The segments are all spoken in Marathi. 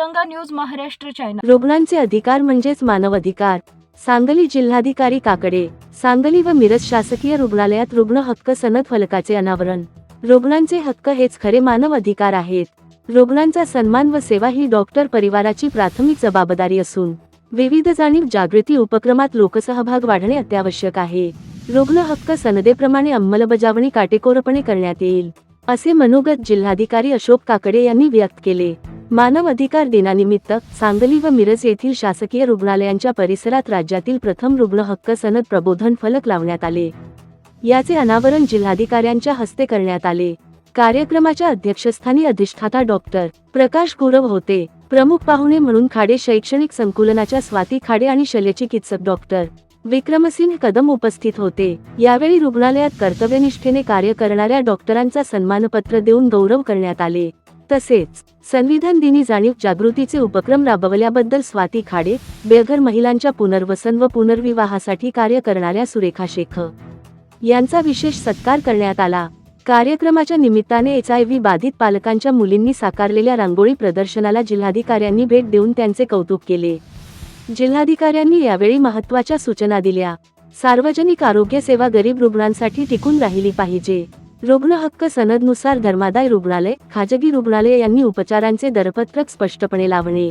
तिरंगा न्यूज महाराष्ट्र चॅनल. रुग्णांचे अधिकार म्हणजेच मानव अधिकार सांगली जिल्हाधिकारी काकडे सांगली व मिरज शासकीय रुग्णालयात रुग्ण हक्क सनद फलकाचे अनावरण. रुग्णांचे हक्क हेच खरे मानव अधिकार आहेत. रुग्णांचा सन्मान व सेवा ही डॉक्टर परिवाराची प्राथमिक जबाबदारी असून विविध जाणीव जागृती उपक्रमात लोकसहभाग वाढणे अत्यावश्यक आहे. रुग्ण हक्क सनदेप्रमाणे अंमलबजावणी काटेकोरपणे करण्यात येईल असे मनोगत जिल्हाधिकारी अशोक काकडे यांनी व्यक्त केले. मानव अधिकार दिनानिमित्त सांगली व मिरज येथील शासकीय रुग्णालयांच्या परिसरात राज्यातील प्रथम रुग्ण हक्क सनद प्रबोधन फलक लावण्यात आले. याचे अनावरण जिल्हाधिकाऱ्यांच्या हस्ते करण्यात आले. कार्यक्रमाच्या अध्यक्षस्थानी अधिष्ठाता डॉक्टर प्रकाश गुरव होते. प्रमुख पाहुणे म्हणून खाडे शैक्षणिक संकुलनाच्या स्वाती खाडे आणि शल्यचिकित्सक डॉक्टर विक्रमसिंह कदम उपस्थित होते. यावेळी रुग्णालयात कर्तव्यनिष्ठेने कार्य करणाऱ्या डॉक्टरांचा सन्मानपत्र देऊन गौरव करण्यात आले. तसेच संविधान दिनी जाणीव जागृतीचे उपक्रम राबवल्याबद्दल स्वाती खाडे बेघर महिलांच्या पुनर्वसन व पुनर्विवाहासाठी कार्य करणाऱ्या सुरेखा शेख यांचा विशेष सत्कार करण्यात आला. कार्यक्रमाच्या निमित्ताने एच आय व्ही बाधित पालकांच्या मुलींनी साकारलेल्या रांगोळी प्रदर्शनाला जिल्हाधिकाऱ्यांनी भेट देऊन त्यांचे कौतुक केले. जिल्हाधिकाऱ्यांनी यावेळी महत्त्वाच्या सूचना दिल्या. सार्वजनिक आरोग्य सेवा गरीब रुग्णांसाठी टिकून राहिली पाहिजे. रुग्ण हक्क सनदनुसार धर्मादाय रुग्णालय खाजगी रुग्णालय यांनी उपचारांचे दरपत्रक स्पष्टपणे लावणे.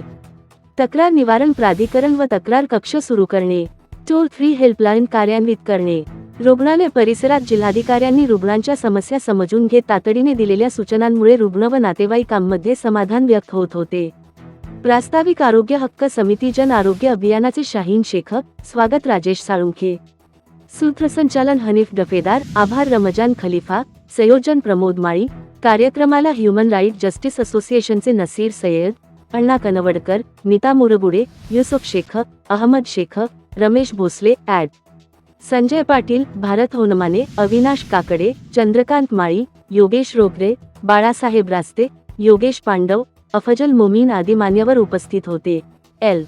तक्रार निवारण प्राधिकरण व तक्रार कक्ष सुरू करणे. टोल फ्री हेल्पलाईन कार्यान्वित करणे. रुग्णालय परिसरात जिल्हाधिकाऱ्यांनी रुग्णांच्या समस्या समजून घेत तातडीने दिलेल्या सूचनांमुळे रुग्ण व नातेवाईकांमध्ये समाधान व्यक्त होत होते. प्रास्ताविक आरोग्य हक्क समिती जन आरोग्य अभियानाचे शाहीन शेखक स्वागत राजेश साळुंखे. सूत्रसंचालन हनीफ डफेदार आभार रमजान खलिफा संयोजन प्रमोद माळी कार्यक्रमाला ह्युमन राईट जस्टिस असोसिएशनचे नसीर सय्यद अण्णा कनवडकर नीता मुरगुडे युसुफ शेख अहमद शेख रमेश भोसले ॲड. संजय पाटील भारत होनमाने अविनाश काकडे चंद्रकांत माळी योगेश रोगरे बाळासाहेब रास्ते योगेश पांडव अफजल मोमीन आदी मान्यवर उपस्थित होते. एल.